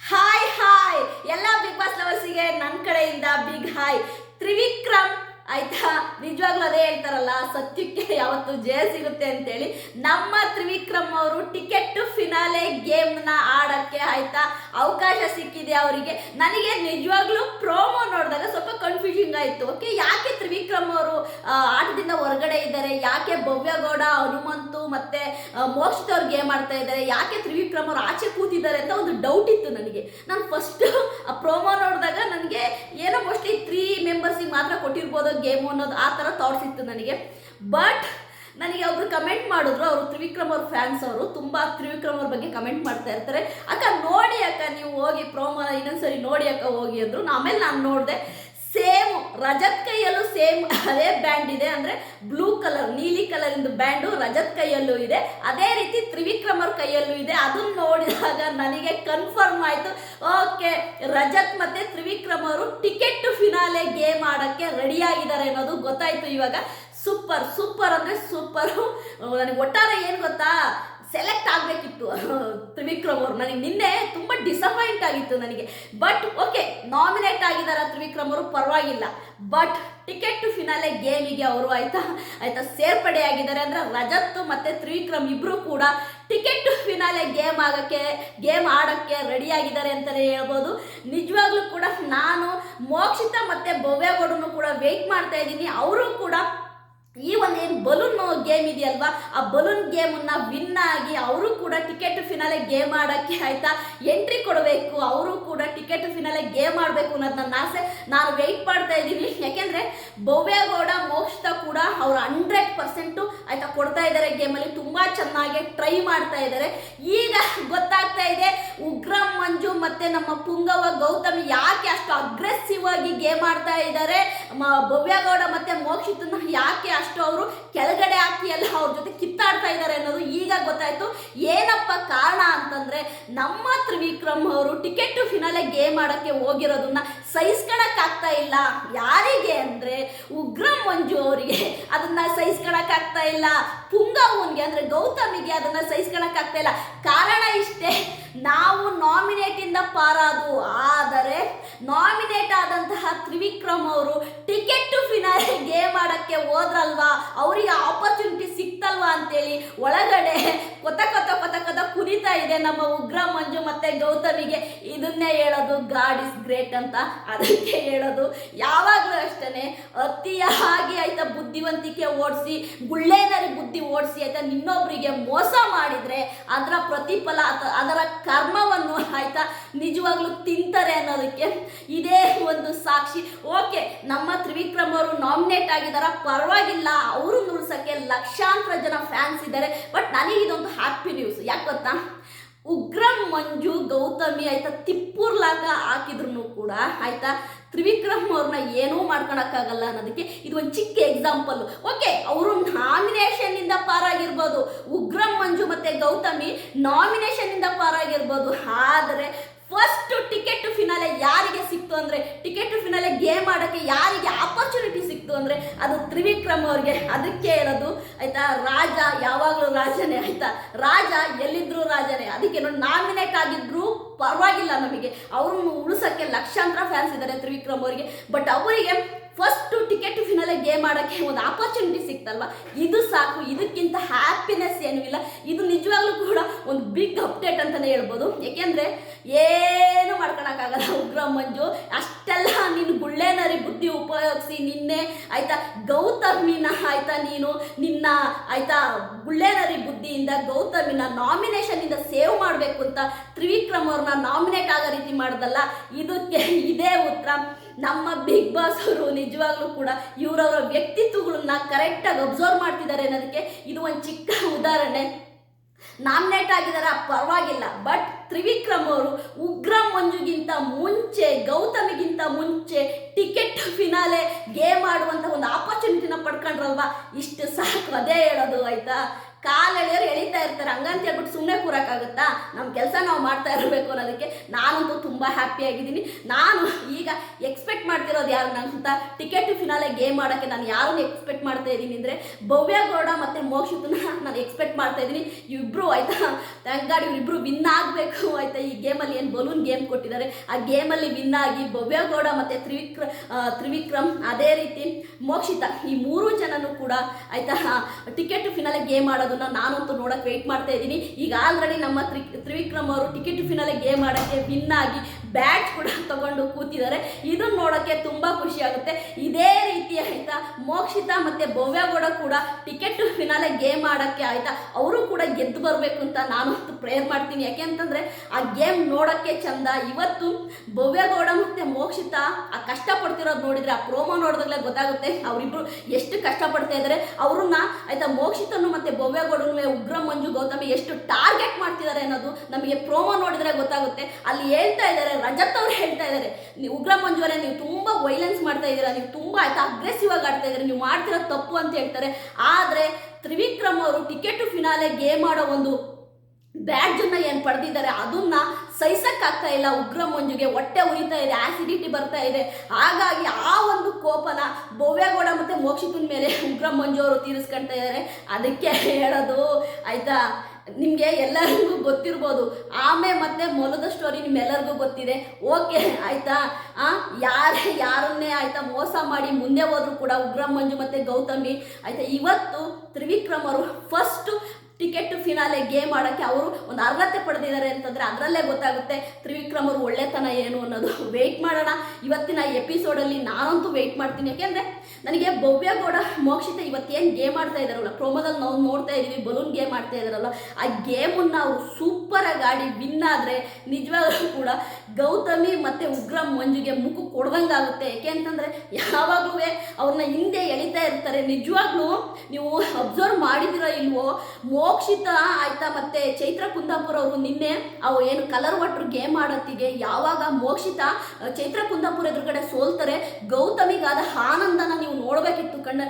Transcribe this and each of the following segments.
Hi hi ಎಲ್ಲ big boss ಲವರ್ಸಿಗೆ ನನ್ನ ಕಡೆಯಿಂದ ಬಿಗ್ ಹಾಯ್ ತ್ರಿವಿಕ್ರಮ್ ಆಯ್ತಾ? ನಿಜವಾಗ್ಲೂ ಅದೇ ಹೇಳ್ತಾರಲ್ಲ ಸತ್ಯಕ್ಕೆ ಯಾವತ್ತು ಜಯ ಸಿಗುತ್ತೆ ಅಂತೇಳಿ. ನಮ್ಮ ತ್ರಿವಿಕ್ರಮ್ ಅವರು ಟಿಕೆಟ್ ಫಿನಾಲೆ ಗೇಮ್ನ ಆಡಕ್ಕೆ ಆಯ್ತಾ? ಅವಕಾಶ ಸಿಕ್ಕಿದೆ ಅವರಿಗೆ. ನನಗೆ ನಿಜವಾಗ್ಲೂ ಪ್ರೋಮೋ ನೋಡಿದಾಗ ಸ್ವಲ್ಪ ಕನ್ಫ್ಯೂಷನ್ ಆಯ್ತು. ಓಕೆ ಯಾಕೆ ತ್ರಿವಿಕ್ರಮ್ ಅವರು ಆಟದಿಂದ ಹೊರಗಡೆ ಇದ್ದಾರೆ? ಯಾಕೆ ಭವ್ಯಗೌಡ, ಹನುಮಂತು ಮತ್ತೆ ಮೋಕ್ಷಿತ್ ಅವ್ರು ಗೇಮ್ ಆಡ್ತಾ ಇದ್ದಾರೆ? ಯಾಕೆ ತ್ರಿವಿಕ್ರಮ್ ಅವರು ಆಚೆ ಕೂತಿದ್ದಾರೆ ಅಂತ ಒಂದು ಡೌಟ್ ಇತ್ತು ನನಗೆ. ನಾನು ಫಸ್ಟ್ ಆ, ಪ್ರೋಮೋ ನೋಡಿದಾಗ ನನಗೆ ಕೊಟ್ಟಿರ್ಬೋದು ಗೇಮು ಅನ್ನೋದು ಆ ಥರ ಥಾಟ್ಸ್ ಇತ್ತು ನನಗೆ. ಬಟ್ ನನಗೆ ಒಬ್ರು ಕಮೆಂಟ್ ಮಾಡಿದ್ರು, ಅವರು ತ್ರಿವಿಕ್ರಮ್ ಅವ್ರ ಫ್ಯಾನ್ಸ್ ಅವರು. ತುಂಬ ತ್ರಿವಿಕ್ರಮ್ ಅವ್ರ ಬಗ್ಗೆ ಕಮೆಂಟ್ ಮಾಡ್ತಾ ಇರ್ತಾರೆ. ಅಕ್ಕ ನೋಡಿ ಅಕ್ಕ, ನೀವು ಹೋಗಿ ಪ್ರೋಮ ಇನ್ನೊಂದ್ಸರಿ ನೋಡಿ ಅಕ್ಕ ಹೋಗಿ ಅಂದ್ರು. ಆಮೇಲೆ ನಾನು ನೋಡಿದೆ. ಸೇಮ್, ರಜತ್ ಕೈಯಲ್ಲೂ ಸೇಮ್ ಅದೇ ಬ್ಯಾಂಡ್ ಇದೆ, ಅಂದ್ರೆ ಬ್ಲೂ ಕಲರ್, ನೀಲಿ ಕಲರ್ ಇಂದು ಬ್ಯಾಂಡು ರಜತ್ ಕೈಯಲ್ಲೂ ಇದೆ. ಅದೇ ರೀತಿ ತ್ರಿವಿಕ್ರಮರ್ ಕೈಯಲ್ಲೂ ಇದೆ. ಅದನ್ನ ನೋಡಿದಾಗ ನನಗೆ ಕನ್ಫರ್ಮ್ ಆಯ್ತು. ಓಕೆ, ರಜತ್ ಮತ್ತೆ ತ್ರಿವಿಕ್ರಮ್ ಅವರು ಟಿಕೆಟ್ ಫಿನಾಲೆ ಗೇಮ್ ಆಡಕ್ಕೆ ರೆಡಿಯಾಗಿದ್ದಾರೆ ಅನ್ನೋದು ಗೊತ್ತಾಯ್ತು ಇವಾಗ. ಸೂಪರ್ ಸೂಪರ್ ಅಂದ್ರೆ ಸೂಪರು. ನನಗೆ ಒಟ್ಟಾರೆ ಏನು ಗೊತ್ತಾ? ಸೆಲೆಕ್ಟ್ ಆಗಬೇಕಿತ್ತು. ತ್ರಿವಿಕ್ರಮ್ ಅವರು. ನನಗೆ ನಿನ್ನೆ ತುಂಬ ಡಿಸಪಾಯಿಂಟ್ ಆಗಿತ್ತು ನನಗೆ. ಬಟ್ ಓಕೆ ನಾಮಿನೇಟ್ ಆಗಿದ್ದಾರೆ ತ್ರಿವಿಕ್ರಮ್ ಅವರು, ಪರವಾಗಿಲ್ಲ. ಬಟ್ ಟಿಕೆಟ್ ಟು ಫಿನಾಲೆ ಗೇಮಿಗೆ ಅವರು ಆಯ್ತಾ ಆಯ್ತಾ ಸೇರ್ಪಡೆ ಆಗಿದ್ದಾರೆ ಅಂದ್ರೆ ರಜತ್ ಮತ್ತೆ ತ್ರಿವಿಕ್ರಮ್ ಇಬ್ರು ಕೂಡ ಟಿಕೆಟ್ ಟು ಫಿನಾಲೆ ಗೇಮ್ ಆಗಕ್ಕೆ ಗೇಮ್ ಆಡಕ್ಕೆ ರೆಡಿ ಆಗಿದ್ದಾರೆ ಅಂತಲೇ ಹೇಳ್ಬೋದು. ನಿಜವಾಗ್ಲೂ ಕೂಡ ನಾನು ಮೋಕ್ಷಿತ ಮತ್ತೆ ಭವ್ಯಗೌಡನು ಕೂಡ ವೆಯ್ಟ್ ಮಾಡ್ತಾ ಇದ್ದೀನಿ. ಅವರು ಕೂಡ ಈ ಒಂದು ಏನು ಬಲೂನ್ ಗೇಮ್ ಇದೆಯಲ್ವಾ? ಆ ಬಲೂನ್ ಗೇಮನ್ನ ವಿನ್ ಆಗಿ ಅವರು ಕೂಡ ಟಿಕೆಟ್ ಫಿನಾಲೆ ಗೇಮ್ ಆಡೋಕ್ಕೆ ಆಯ್ತಾ? ಎಂಟ್ರಿ ಕೊಡಬೇಕು, ಅವರು ಕೂಡ ಟಿಕೆಟ್ ಫಿನಾಲೆ ಗೇಮ್ ಆಡಬೇಕು ಅನ್ನೋದು ನನ್ನ ಆಸೆ. ನಾನು ವೆಯ್ಟ್ ಮಾಡ್ತಾ ಇದ್ದೀನಿ. ಯಾಕೆಂದರೆ ಭವ್ಯಗೌಡ ಮೋಕ್ಷಿತ ಕೂಡ ಅವರು ಹಂಡ್ರೆಡ್ ಪರ್ಸೆಂಟು ಆಯ್ತಾ ಕೊಡ್ತಾ ಇದ್ದಾರೆ ಗೇಮಲ್ಲಿ ತುಂಬ ಚೆನ್ನಾಗಿ ಟ್ರೈ ಮಾಡ್ತಾ ಇದ್ದಾರೆ ಈಗ ಗೊತ್ತಾಗ್ತಾ ಇದೆ, ಉಗ್ರಂ ಮಂಜು ಮತ್ತೆ ನಮ್ಮ ಪುಂಗವ ಗೌತಮ್ ಯಾಕೆ ಅಷ್ಟು ಅಗ್ರೆಸಿವ್ ಆಗಿ ಗೇಮ್ ಆಡ್ತಾ ಇದ್ದಾರೆ ಭವ್ಯಗೌಡ ಮತ್ತೆ ಮೋಕ್ಷಿತನ ಯಾಕೆ ಅಷ್ಟು ಅವರು ಕೆಳಗಡೆ ಹಾಕಿ ಎಲ್ಲ ಅವ್ರ ಜೊತೆ ಕಿತ್ತಾಡ್ತಾ ಇದ್ದಾರೆ ಅನ್ನೋದು ಈಗ ಗೊತ್ತಾಯ್ತು. ಏನಪ್ಪ ಕಾರಣ ಅಂತಂದ್ರೆ ನಮ್ಮ ತ್ರಿವಿಕ್ರಮ್ ಅವರು ಟಿಕೆಟ್ ಫಿನಾಲೆ ಗೇಮ್ ಮಾಡಕ್ಕೆ ಹೋಗಿರೋದನ್ನ ಸಹಿಸ್ಕೊಳಕ್ಕಾಗ್ತಾ ಇಲ್ಲ. ಯಾರಿಗೆ ಅಂದ್ರೆ ಉಗ್ರಂ ಮಂಜು ಅವರಿಗೆ ಅದನ್ನ ಸಹಿಸ್ಕೊಳಕ್ಕಾಗ್ತಾ ಇಲ್ಲ. ಪುಂಗವನ್ಗೆ ಅಂದ್ರೆ ಗೌತಮಿಗೆ ಅದನ್ನ ಸಹಿಸ್ಕೊಳಕ್ ಆಗ್ತಾ ಇಲ್ಲ. ಕಾರಣ ಇಷ್ಟೇ, ನಾವು ನಾಮಿನೇಟ್ ಇಂದ ಪಾರಾದು. ಆದರೆ ನಾಮಿನೇಟ್ ಆದಂತಹ ತ್ರಿವಿಕ್ರಮ್ ಅವರು ಟಿಕೆಟ್ ಟು ಫಿನಾಲೆ ಗೇಮ್ ಆಡೋಕ್ಕೆ ಹೋದ್ರಲ್ವಾ? ಅವರಿಗೆ ಆಪರ್ಚುನಿಟಿ ಸಿಕ್ತಲ್ವಾ ಅಂತೇಳಿ ಒಳಗಡೆ ಕೊತ ಕೊತ ಕೊತ ಕೊತ ಇದೆ ನಮ್ಮ ಉಗ್ರ ಮಂಜು ಮತ್ತೆ ಗೌತಮಿಗೆ. ಇದನ್ನೇ ಹೇಳೋದು ಗಾಡ್ ಇಸ್ ಗ್ರೇಟ್ ಅಂತ ಅದಕ್ಕೆ ಹೇಳೋದು. ಯಾವಾಗಲೂ ಅಷ್ಟೇ ಅತಿಯಾಗಿ ಆಯ್ತಾ ಬುದ್ಧಿವಂತಿಕೆ ಓಡಿಸಿ, ಗುಳ್ಳೇನರಿ ಬುದ್ಧಿ ಓಡಿಸಿ ಆಯ್ತಾ ನಿನ್ನೊಬ್ಬರಿಗೆ ಮೋಸ ಮಾಡಿದ್ರೆ ಅದರ ಪ್ರತಿಫಲ ಅದರ ಕರ್ಮವನ್ನು ಆಯ್ತಾ ನಿಜವಾಗ್ಲೂ ತಿಂತಾರೆ ಅನ್ನೋದಕ್ಕೆ ಇದೇ ಒಂದು ಸಾಕ್ಷಿ. ಓಕೆ, ನಮ್ಮ ತ್ರಿವಿಕ್ರಮ್ ಅವರು ನಾಮಿನೇಟ್ ಆಗಿದಾರ, ಪರವಾಗಿಲ್ಲ, ಅವರು ನುಡ್ಸಕ್ಕೆ ಲಕ್ಷಾಂತರ ಜನ ಫ್ಯಾನ್ಸ್ ಇದ್ದಾರೆ ಬಟ್ ನನಗೆ ಇದೊಂದು ಹ್ಯಾಪಿ ನ್ಯೂಸ್ ಯಾಕೆ ಗೊತ್ತಾ? ಉಗ್ರಂ ಮಂಜು ಗೌತಮಿ ಆಯ್ತಾ ತಿಪ್ಪೂರ್ಲಾಕ ಹಾಕಿದ್ರು ಕೂಡ ಆಯ್ತಾ ತ್ರಿವಿಕ್ರಮ್ ಅವ್ರನ್ನ ಏನೂ ಮಾಡ್ಕೊಳಕ್ಕಾಗಲ್ಲ ಅನ್ನೋದಕ್ಕೆ ಇದು ಒಂದು ಚಿಕ್ಕ ಎಕ್ಸಾಂಪಲ್ ಓಕೆ ಅವರು ನಾಮಿನೇಷನ್ ಇಂದ ಪಾರಾಗಿರ್ಬೋದು. ಉಗ್ರಂ ಮಂಜು ಮತ್ತೆ ಗೌತಮಿ ನಾಮಿನೇಷನ್ ಇಂದ ಪಾರಾಗಿರ್ಬೋದು. ಆದರೆ ಫಸ್ಟ್ ಟಿಕೆಟ್ ಟು ಫಿನಾಲೆ ಯಾರಿಗೆ ಸಿಕ್ತು ಅಂದ್ರೆ ಟಿಕೆಟ್ ಟು ಫಿನಾಲೆ ಗೇಮ್ ಆಡೋಕ್ಕೆ ಯಾರಿಗೆ ಆಪರ್ಚುನಿಟಿ ಸಿಕ್ತು ಅಂದ್ರೆ ಅದು ತ್ರಿವಿಕ್ರಮ್ ಅವ್ರಿಗೆ. ಅದಕ್ಕೆ ಹೇಳೋದು, ಆಯ್ತಾ, ರಾಜ ಯಾವಾಗಲೂ ರಾಜನೇ, ಆಯ್ತಾ? ರಾಜ ಎಲ್ಲಿದ್ರು ರಾಜನೇ. ಅದಕ್ಕೆ ನೋಡಿ ನಾಮಿನೇಟ್ ಆಗಿದ್ರು ಪರವಾಗಿಲ್ಲ ನಮಗೆ. ಅವ್ರನ್ನ ಉಳಿಸೋಕ್ಕೆ ಲಕ್ಷಾಂತರ ಫ್ಯಾನ್ಸ್ ಇದ್ದಾರೆ ತ್ರಿವಿಕ್ರಮ್ ಅವರಿಗೆ. ಬಟ್ ಅವರಿಗೆ ಫಸ್ಟ್ ಟಿಕೆಟ್ ಫಿನಾಲೆ ಗೇಮ್ ಆಡೋಕ್ಕೆ ಒಂದು ಆಪರ್ಚುನಿಟಿ ಸಿಕ್ತಲ್ವ? ಇದು ಸಾಕು, ಇದಕ್ಕಿಂತ ಹ್ಯಾಪಿನೆಸ್ ಏನೂ ಇಲ್ಲ. ಇದು ನಿಜವಾಗ್ಲೂ ಕೂಡ ಒಂದು ಬಿಗ್ ಅಪ್ಡೇಟ್ ಅಂತಲೇ ಹೇಳ್ಬೋದು. ಏಕೆಂದರೆ ಏನು ಮಾಡ್ಕೊಳಕ್ಕಾಗಲ್ಲ ಉಗ್ರ ಮಂಜು. ಅಷ್ಟೆಲ್ಲ ನೀನು ಗುಳ್ಳೆನರಿ ಬುದ್ಧಿ ಉಪಯೋಗಿಸಿ ನಿನ್ನೆ ಆಯ್ತಾ ಗೌತಮಿನ ಆಯ್ತಾ ನೀನು ನಿನ್ನ ಆಯ್ತಾ ಗುಳ್ಳೆನರಿ ಬುದ್ಧಿಯಿಂದ ಗೌತಮಿನ ನಾಮಿನೇಷನಿಂದ ಸೇವ್ ಮಾಡಬೇಕು ಅಂತ ತ್ರಿವಿಕ್ರಮ್ ಅವ್ರನ್ನ ನಾಮಿನೇಟ್ ಆಗೋ ರೀತಿ ಮಾಡ್ದಲ್ಲ, ಇದಕ್ಕೆ ಇದೇ ಉತ್ತರ. ನಮ್ಮ ಬಿಗ್ ಬಾಸ್ ಅವರು ನಿಜವಾಗ್ಲೂ ಕೂಡ ಇವರವರ ವ್ಯಕ್ತಿತ್ವಗಳನ್ನ ಕರೆಕ್ಟಾಗಿ ಅಬ್ಸರ್ವ್ ಮಾಡ್ತಿದ್ದಾರೆ ಅನ್ನೋದಕ್ಕೆ ಇದು ಒಂದು ಚಿಕ್ಕ ಉದಾಹರಣೆ. ನಾಮಿನೇಟ್ ಆಗಿದಾರ? ಪರವಾಗಿಲ್ಲ. ಬಟ್ ತ್ರಿವಿಕ್ರಮ್ ಅವರು ಉಗ್ರ ಮಂಜುಗಿಂತ ಮುಂಚೆ, ಗೌತಮಿಗಿಂತ ಮುಂಚೆ ಟಿಕೆಟ್ ಫಿನಾಲೆ ಗೇಮ್ ಆಡುವಂಥ ಒಂದು ಆಪರ್ಚುನಿಟಿನ ಪಡ್ಕೊಂಡ್ರಲ್ವಾ? ಇಷ್ಟು ಸಾಕು. ಅದೇ ಹೇಳೋದು, ಆಯ್ತಾ? ಕಾಲೆಳೆಯೋರು ಎಳಿತಾ ಇರ್ತಾರೆ. ಹಂಗಂತ ಹೇಳ್ಬಿಟ್ಟು ಸುಮ್ಮನೆ ಕೂರಕ್ಕಾಗುತ್ತಾ? ನಮ್ಮ ಕೆಲಸ ನಾವು ಮಾಡ್ತಾ ಇರಬೇಕು ಅನ್ನೋದಕ್ಕೆ ನಾನಂತೂ ತುಂಬ ಹ್ಯಾಪಿ ಆಗಿದ್ದೀನಿ. ನಾನು ಈಗ ಎಕ್ಸ್ಪೆಕ್ಟ್ ಮಾಡ್ತಿರೋದು ಯಾರು? ಅಂತ ಟಿಕೆಟ್ ಫಿನಾಲೆ ಗೇಮ್ ಮಾಡೋಕ್ಕೆ ನಾನು ಯಾರನ್ನು ಎಕ್ಸ್ಪೆಕ್ಟ್ ಮಾಡ್ತಾ ಇದ್ದೀನಿ ಅಂದರೆ ಭವ್ಯಗೌಡ ಮತ್ತು ಮೋಕ್ಷಿತನ ನಾನು ಎಕ್ಸ್ಪೆಕ್ಟ್ ಮಾಡ್ತಾ ಇದ್ದೀನಿ. ಇಬ್ಬರು ಆಯ್ತಾ? ತಂಗಾಡಿ ಗಾಡ್ ವಿನ್ ಆಗಬೇಕು ಆಯ್ತಾ? ಈ ಗೇಮಲ್ಲಿ ಏನು ಬಲೂನ್ ಗೇಮ್ ಕೊಟ್ಟಿದ್ದಾರೆ. ಆ ಗೇಮಲ್ಲಿ ವಿನ್ ಆಗಿ ಭವ್ಯಗೌಡ ಮತ್ತು ತ್ರಿವಿಕ್ರ ತ್ರಿವಿಕ್ರಮ್ ಅದೇ ರೀತಿ ಮೋಕ್ಷಿತ ಈ ಮೂರು ಜನನು ಕೂಡ ಆಯ್ತಾ? ಟಿಕೆಟ್ ಫಿನಾಲೆ ಗೇಮ್ ಆಡೋದನ್ನ ನಾನಂತೂ ನೋಡಕ್ಕೆ ವೆಯ್ಟ್ ಮಾಡ್ತಾ ಇದ್ದೀನಿ. ಈಗ ಆಲ್ರೆಡಿ ನಮ್ಮ ತ್ರಿ, ತ್ರಿವಿಕ್ರಮ್ ಅವರು ಟಿಕೆಟ್ ಫಿನಾಲೆ ಗೇಮ್ ಆಡೋಕ್ಕೆ ವಿನ್ ಆಗಿ ಬ್ಯಾಟ್ ಕೂಡ ತಗೊಂಡು ಕೂತಿದ್ದಾರೆ. ಇದನ್ನ ನೋಡೋಕ್ಕೆ ತುಂಬ ಖುಷಿ ಆಗುತ್ತೆ. ಇದೇ ರೀತಿ ಆಯ್ತಾ? ಮೋಕ್ಷಿತ ಮತ್ತು ಭವ್ಯಗೌಡ ಕೂಡ ಟಿಕೆಟ್ ಫಿನಾಲೆ ಗೇಮ್ ಆಡೋಕ್ಕೆ ಆಯ್ತಾ? ಅವರು ಕೂಡ ಗೆದ್ದು ಬರಬೇಕು ಅಂತ ನಾನು ಪ್ರೇಯರ್ ಮಾಡ್ತೀನಿ. ಯಾಕೆ ಅಂತಂದರೆ, ಆ ಗೇಮ್ ನೋಡೋಕ್ಕೆ ಚಂದ. ಇವತ್ತು ಭವ್ಯಗೌಡ ಮತ್ತು ಮೋಕ್ಷಿತ, ಆ ಕಷ್ಟಪಡ್ತಿರೋದು ನೋಡಿದರೆ, ಆ ಪ್ರೋಮೋ ನೋಡಿದಾಗಲೇ ಗೊತ್ತಾಗುತ್ತೆ. ಅವರಿಬ್ರು ಎಷ್ಟು ಕಷ್ಟಪಡ್ತಾ ಇದ್ದಾರೆ ಅವ್ರನ್ನ ಆಯ್ತಾ, ಮೋಕ್ಷಿತನು ಮತ್ತು ಭವ್ಯಗೌಡನ ಉಗ್ರ ಮಂಜು ಗೌತಮಿ ಎಷ್ಟು ಟಾರ್ಗೆಟ್ ಮಾಡ್ತಿದ್ದಾರೆ ಅನ್ನೋದು ನಮಗೆ ಪ್ರೋಮೋ ನೋಡಿದ್ರೆ ಗೊತ್ತಾಗುತ್ತೆ. ಅಲ್ಲಿ ಹೇಳ್ತಾ ಇದ್ದಾರೆ ರಜತ್ ಅವ್ರು ಹೇಳ್ತಾ ಇದ್ದಾರೆ ಉಗ್ರ ಮಂಜುವರೆ, ನೀವು ತುಂಬ ವೈಲೆನ್ಸ್ ಮಾಡ್ತಾ ಇದ್ದೀರಾ ನೀವು ತುಂಬ ಆಯ್ತಾ ಅಗ್ರೆಸಿವ್ ಆಗಿ ಆಡ್ತಾ ಇದ್ದೀರಾ ನೀವು ಮಾಡ್ತಿರೋ ತಪ್ಪು ಅಂತ ಹೇಳ್ತಾರೆ. ಆದರೆ ತ್ರಿವಿಕ್ರಮ್ ಅವರು ಟಿಕೆಟ್ ಫಿನಾಲೆ ಗೇಮ್ ಆಡೋ ಒಂದು ಬ್ಯಾಡ್ಜನ್ನು ಏನು ಪಡೆದಿದ್ದಾರೆ, ಅದನ್ನ ಸಹಿಸಕ್ಕಾಗ್ತಾ ಇಲ್ಲ. ಉಗ್ರ ಮಂಜುಗೆ ಹೊಟ್ಟೆ ಉರಿತಾ ಇದೆ ಆಸಿಡಿಟಿ ಬರ್ತಾ ಇದೆ. ಹಾಗಾಗಿ ಆ ಒಂದು ಕೋಪನ ಭವ್ಯಗೌಡ ಮತ್ತು ಮೋಕ್ಷಿತನ ಮೇಲೆ ಉಗ್ರ ಮಂಜು ಅವರು ತೀರಿಸ್ಕೊಳ್ತಾ ಇದ್ದಾರೆ ಅದಕ್ಕೆ ಹೇಳೋದು, ಆಯ್ತಾ? ನಿಮಗೆ ಎಲ್ಲರಿಗೂ ಗೊತ್ತಿರ್ಬೋದು. ಆಮೆ ಮತ್ತೆ ಮೊಲದ ಸ್ಟೋರಿ ನಿಮ್ಮೆಲ್ಲರಿಗೂ ಗೊತ್ತಿದೆ. ಓಕೆ ಆಯ್ತಾ? ಆ, ಯಾರ, ಯಾರನ್ನೇ ಆಯ್ತಾ ಮೋಸ ಮಾಡಿ ಮುಂದೆ ಹೋದ್ರು ಕೂಡ ಉಗ್ರ ಮಂಜು ಮತ್ತು ಗೌತಮಿ. ಆಯ್ತಾ, ಇವತ್ತು ತ್ರಿವಿಕ್ರಮರು ಫಸ್ಟ್ ಟಿಕೆಟ್ ಫಿನಾಲೆ ಗೇಮ್ ಆಡೋಕ್ಕೆ ಅವರು ಒಂದು ಅರ್ಹತೆ ಪಡೆದಿದ್ದಾರೆ ಅಂತಂದರೆ ಅದರಲ್ಲೇ ಗೊತ್ತಾಗುತ್ತೆ ತ್ರಿವಿಕ್ರಮ್ ಅವರು ಒಳ್ಳೆತನ ಏನು ಅನ್ನೋದು. ವೆಯ್ಟ್ ಮಾಡೋಣ. ಇವತ್ತಿನ ಎಪಿಸೋಡಲ್ಲಿ ನಾನಂತೂ ವೆಯ್ಟ್ ಮಾಡ್ತೀನಿ. ಯಾಕೆಂದರೆ ನನಗೆ ಭವ್ಯಗೌಡ, ಮೋಕ್ಷಿತ ಇವತ್ತೇನು ಗೇಮ್ ಆಡ್ತಾ ಇದ್ದಾರಲ್ಲ ಪ್ರೋಮೋದಲ್ಲಿ ನಾವು ನೋಡ್ತಾ ಇದ್ದೀವಿ ಬಲೂನ್ ಗೇಮ್ ಆಡ್ತಾ ಇದ್ದಾರಲ್ಲ, ಆ ಗೇಮನ್ನು ಅವರು ಸೂಪರಾಗಿ ಆಡಿ ವಿನ್ ಆದರೆ ನಿಜವಾಗ್ಲೂ ಕೂಡ ಗೌತಮಿ ಮತ್ತು ಉಗ್ರ ಮಂಜುಗೆ ಮುಖ ಕೊಡ್ದಂಗಾಗುತ್ತೆ. ಯಾಕೆ ಅಂತಂದರೆ ಯಾವಾಗಲೂ ಅವ್ರನ್ನ ಹಿಂದೆ ಎಳಿತಾ ಇರ್ತಾರೆ. ನಿಜವಾಗ್ಲೂ ನೀವು ಅಬ್ಸರ್ವ್ ಮಾಡಿದಿರೋ ಇಲ್ವೋ ಮೋಕ್ಷಿತ ಆಯ್ತಾ ಮತ್ತೆ ಚೈತ್ರ ಕುಂದಾಪುರ ಅವರು ನಿನ್ನೆ ಅವು ಏನು ಕಲರ್ ವಾಟರ್ ಗೇಮ್ ಆಡತ್ತಿಗೆ, ಯಾವಾಗ ಮೋಕ್ಷಿತ ಚೈತ್ರ ಕುಂದಾಪುರ ಎದುರುಗಡೆ ಸೋಲ್ತಾರೆ, ಗೌತಮಿಗಾದ ಆನಂದನ ನೀವು ನೋಡಬೇಕಿತ್ತು ಕಣ್ಣ.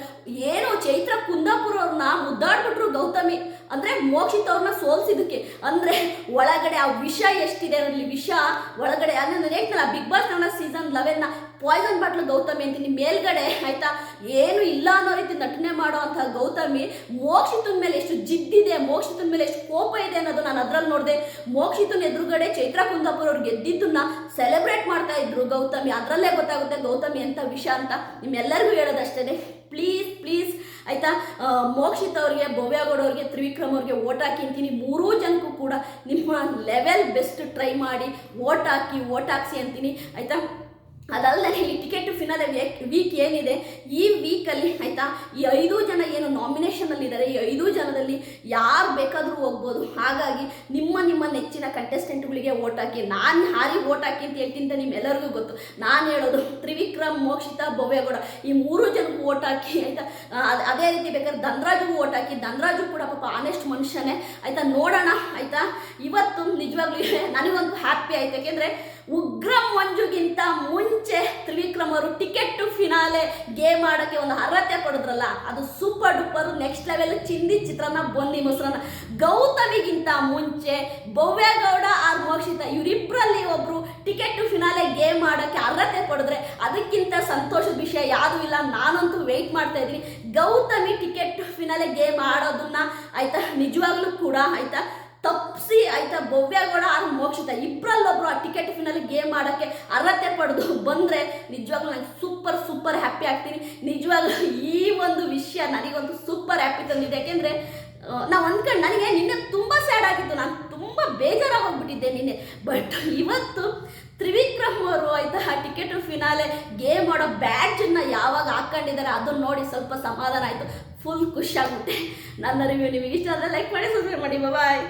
ಏನು ಚೈತ್ರ ಕುಂದಾಪುರ ಅವ್ರನ್ನ ಮುದ್ದಾಡ್ಬಿಟ್ರು ಗೌತಮಿ. ಅಂದ್ರೆ ಮೋಕ್ಷಿತ ಅವ್ರನ್ನ ಸೋಲ್ಸಿದಕ್ಕೆ ಅಂದ್ರೆ ಒಳಗಡೆ ಆ ವಿಷ ಎಷ್ಟಿದೆ ಅಲ್ಲಿ ವಿಷ, ಒಳಗಡೆ ಅಂದ್ರೆ ಬಿಗ್ ಬಾಸ್ ಕನ್ನಡ ಸೀಸನ್ ಲೆವೆನ್ನ ಪಾಯ್ಸನ್ ಬಾಟ್ಲು ಗೌತಮಿ ಅಂತೀನಿ. ಮೇಲ್ಗಡೆ, ಆಯ್ತಾ? ಏನು ಇಲ್ಲ ಅನ್ನೋ ರೀತಿ ನಟನೆ ಮಾಡೋ ಅಂಥ ಗೌತಮಿ, ಮೋಕ್ಷಿತನ ಮೇಲೆ ಎಷ್ಟು ಜಿದ್ದಿದೆ, ಮೋಕ್ಷಿತನ ಮೇಲೆ ಎಷ್ಟು ಕೋಪ ಇದೆ ಅನ್ನೋದು ನಾನು ಅದ್ರಲ್ಲಿ ನೋಡಿದೆ. ಮೋಕ್ಷಿತನ ಎದುರುಗಡೆ ಚೈತ್ರ ಕುಂದಾಪುರ ಅವ್ರು ಗೆದ್ದಿದ್ದನ್ನ ಸೆಲೆಬ್ರೇಟ್ ಮಾಡ್ತಾ ಇದ್ರು ಗೌತಮಿ. ಅದರಲ್ಲೇ ಗೊತ್ತಾಗುತ್ತೆ ಗೌತಮಿ ಅಂತ ವಿಷಯ ಅಂತ. ನಿಮ್ಮೆಲ್ಲರಿಗೂ ಹೇಳೋದಷ್ಟೇ ಪ್ಲೀಸ್ ಪ್ಲೀಸ್ ಆಯ್ತಾ? ಮೋಕ್ಷಿತ ಅವ್ರಿಗೆ, ಭವ್ಯಗೌಡ ಅವ್ರಿಗೆ, ತ್ರಿವಿಕ್ರಮ್ ಅವ್ರಿಗೆ ಓಟ್ ಹಾಕಿ ಅಂತೀನಿ. ಮೂರೂ ಜನಕ್ಕೂ ಕೂಡ ನಿಮ್ಮ ಲೆವೆಲ್ ಬೆಸ್ಟ್ ಟ್ರೈ ಮಾಡಿ ಓಟ್ ಹಾಕಿ, ಓಟ್ ಹಾಕ್ಸಿ ಅಂತೀನಿ. ಆಯ್ತಾ? ಅದಲ್ಲದೆ ಇಲ್ಲಿ ಟಿಕೆಟ್ ಫಿನಾಲೆ ವೀಕ್ ಏನಿದೆ. ಈ ವೀಕಲ್ಲಿ ಆಯಿತಾ, ಈ ಐದು ಜನ ಏನು ನಾಮಿನೇಷನಲ್ಲಿದ್ದಾರೆ ಈ ಐದು ಜನದಲ್ಲಿ ಯಾರು ಬೇಕಾದರೂ ಹೋಗ್ಬೋದು. ಹಾಗಾಗಿ ನಿಮ್ಮ ನಿಮ್ಮ ನೆಚ್ಚಿನ ಕಂಟೆಸ್ಟೆಂಟ್ಗಳಿಗೆ ಓಟ್ ಹಾಕಿ, ನಾನು ಹಾರಿ ಓಟ್ ಹಾಕಿ ಅಂತ ಹೇಳ್ತೀನಿ ಅಂತ ನಿಮ್ಮೆಲ್ಲರಿಗೂ ಗೊತ್ತು. ನಾನು ಹೇಳೋದು ತ್ರಿವಿಕ್ರಮ್, ಮೋಕ್ಷಿತ, ಭವ್ಯಗೌಡ, ಈ ಮೂರು ಜನಕ್ಕೂ ಓಟ್ ಹಾಕಿ, ಆಯಿತಾ? ಅದೇ ರೀತಿ ಬೇಕಾದ್ರೆ ಧನ್ರಾಜು ಓಟ್ ಹಾಕಿ. ಧನರಾಜು ಕೂಡ ಪಾಪ ಆನೆಸ್ಟ್ ಮನುಷ್ಯನೇ. ಆಯಿತಾ, ನೋಡೋಣ, ಆಯಿತಾ? ಇವತ್ತು ನಿಜವಾಗ್ಲೂ ನನಗೊಂದು ಹ್ಯಾಪಿ ಆಯ್ತು. ಯಾಕೆಂದರೆ ಉಗ್ರ ಮಂಜುಗಿಂತ ಮುಂಚೆ ತ್ರಿವಿಕ್ರಮ್ ಅವರು ಟಿಕೆಟ್ ಫಿನಾಲೆ ಗೇಮ್ ಆಡೋಕ್ಕೆ ಒಂದು ಅರ್ಹತೆ ಪಡೆದ್ರಲ್ಲ, ಅದು ಸೂಪರ್ ಡೂಪರ್ ನೆಕ್ಸ್ಟ್ ಲೆವೆಲ್ ಚಿಂದಿ ಚಿತ್ರನ, ಬನ್ನಿ ಮೊಸರನ್ನ. ಗೌತಮಿಗಿಂತ ಮುಂಚೆ ಭವ್ಯಗೌಡ ಆರ್ ಮೋಕ್ಷಿತ ಇವರಿಬ್ಬರಲ್ಲಿ ಒಬ್ಬರು ಟಿಕೆಟ್ ಫಿನಾಲೆ ಗೇಮ್ ಆಡೋಕ್ಕೆ ಅರ್ಹತೆ ಪಡೆದ್ರೆ ಅದಕ್ಕಿಂತ ಸಂತೋಷದ ವಿಷಯ ಯಾವುದೂ ಇಲ್ಲ, ನಾನಂತೂ ವೆಯ್ಟ್ ಮಾಡ್ತಾ ಇದ್ದೀನಿ. ಗೌತಮಿ ಟಿಕೆಟ್ ಫಿನಾಲೆ ಗೇಮ್ ಆಡೋದನ್ನ ಆಯ್ತಾ? ನಿಜವಾಗ್ಲೂ ಕೂಡ ಆಯ್ತಾ? ತಪ್ಪಿಸಿ ಆಯ್ತಾ, ಭವ್ಯಗೌಡ ಆರು ಮೋಕ್ಷಿತ. ಇಬ್ಬರಲ್ಲೊಬ್ರು ಆ ಟಿಕೆಟ್ ಫಿನಲ್ಲಿ ಗೇಮ್ ಆಡೋಕ್ಕೆ ಅರ್ಹತೆ ಪಡೆದು ಬಂದರೆ ನಿಜವಾಗ್ಲೂ ನಾನು ಸೂಪರ್ ಸೂಪರ್ ಹ್ಯಾಪಿ ಆಗ್ತೀನಿ. ನಿಜವಾಗ್ಲೂ ಈ ಒಂದು ವಿಷಯ ನನಗೊಂದು ಸೂಪರ್ ಹ್ಯಾಪಿ ತಂದಿದೆ. ಯಾಕೆಂದರೆ ನಾವು ಅಂದ್ಕೊಂಡು ನನಗೆ ನಿನ್ನೆ ತುಂಬ ಸ್ಯಾಡ್ ಆಗಿತ್ತು. ನಾನು ತುಂಬ ಬೇಜಾರಾಗೋಗ್ಬಿಟ್ಟಿದ್ದೆ ನಿನ್ನೆ. ಬಟ್ ಇವತ್ತು ತ್ರಿವಿಕ್ರಮ್ ಅವರು ಆಯ್ತಾ ಟಿಕೆಟ್ ಫಿನಾಲೆ ಗೇಮ್ ಆಡೋ ಬ್ಯಾಡ್ಜನ್ನು ಯಾವಾಗ ಹಾಕೊಂಡಿದ್ದಾರೆ ಅದನ್ನ ನೋಡಿ ಸ್ವಲ್ಪ ಸಮಾಧಾನ ಆಯಿತು. ಫುಲ್ ಖುಷಿಯಾಗುತ್ತೆ ನನ್ನ ರಿವ್ಯೂ ನಿಮಗೆ ಇಷ್ಟ ಆದರೆ ಲೈಕ್ ಮಾಡಿ ಸಬ್ಸ್ಕ್ರೈಬ್ ಮಾಡಿ. ಬಾಯ್